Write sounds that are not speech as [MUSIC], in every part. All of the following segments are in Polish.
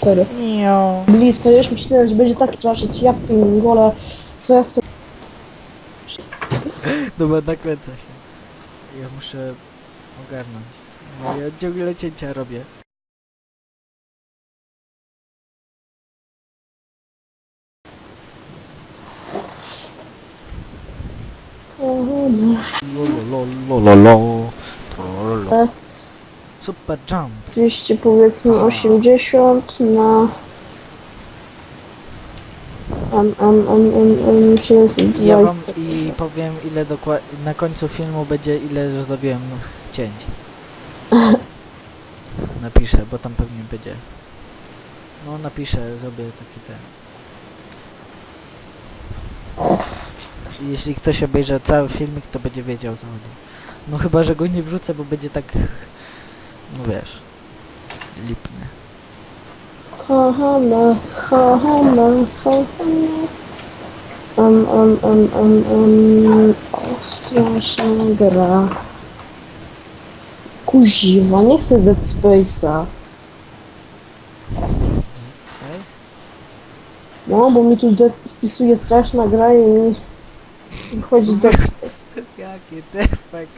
4. Nio. Blisko, już myślałem, że będzie tak straszyć, ja pingole, co ja z tym... Dobra, nakręca się. Ja muszę ogarnąć. No, ja ciągle cięcia robię. Lolololololo. E. Super jump. 200 powiedzmy 80 na... Um, um, um, um, um, 720. Ja wam i powiem ile dokładnie na końcu filmu będzie ile że zrobiłem cięć. [LAUGHS] Napiszę, bo tam pewnie będzie. No napiszę, zrobię taki ten. Jeśli ktoś obejrzy cały filmik, to będzie wiedział co chodzi. No chyba, że go nie wrzucę, bo będzie tak... No wiesz... Lipny. Kochana, kochana, kochana. Um, um, um, um, um, o, straszna gra. Kuziwa, nie chcę Dead Space'a. No, bo mi tu de- wpisuje straszna gra i mi wchodzi Dead Space. [LAUGHS] Jaki defekt.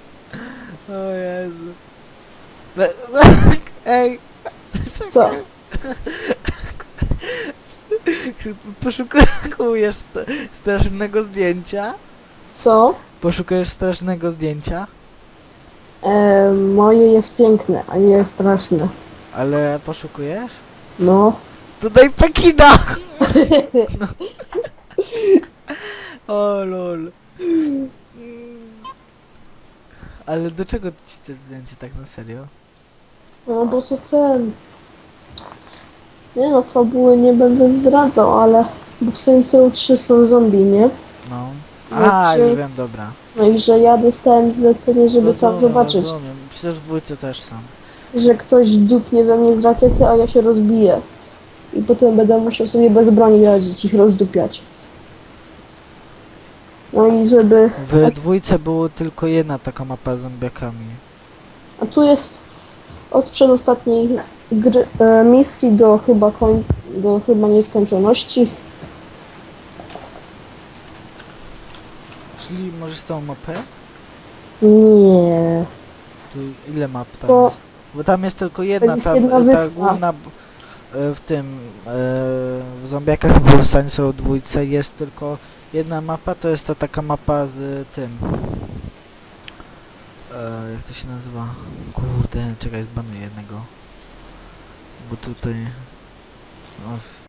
O Jezu. [LAUGHS] Ej! Co? [LAUGHS] Poszukujesz st- strasznego zdjęcia? Co? Poszukujesz strasznego zdjęcia? E, moje jest piękne, a nie straszne. Ale poszukujesz? No. Tutaj Pekina! No. [LAUGHS] O lol. Ale do czego ci te zdjęcie tak na serio? No bo to ten... Nie no, fabuły nie będę zdradzał, ale... Bo w Saints Row 3 są zombie, nie? No. A, Znaczy- już wiem, dobra. No i że ja dostałem zlecenie, żeby tam Rozumiem, zobaczyć, Rozumiem. Przecież w dwójce też są. że ktoś dupnie we mnie z rakiety, a ja się rozbiję. I potem będę musiał sobie bez broni radzić, ich rozdupiać. No i żeby... W dwójce było tylko jedna taka mapa z zombiakami. A tu jest od przedostatniej gry, e, misji do chyba koń, do chyba nieskończoności. Czyli możesz całą mapę? Nie. Tu ile map tam To jest? Bo tam jest tylko jedna, jest ta, jedna ta wyspa. główna b- e, w tym e, w zombiakach w Saints Row dwójce jest tylko jedna mapa, to jest ta taka mapa z tym. E, jak to się nazywa? Kurde, czekaj, zbanuję jednego. Bo tutaj...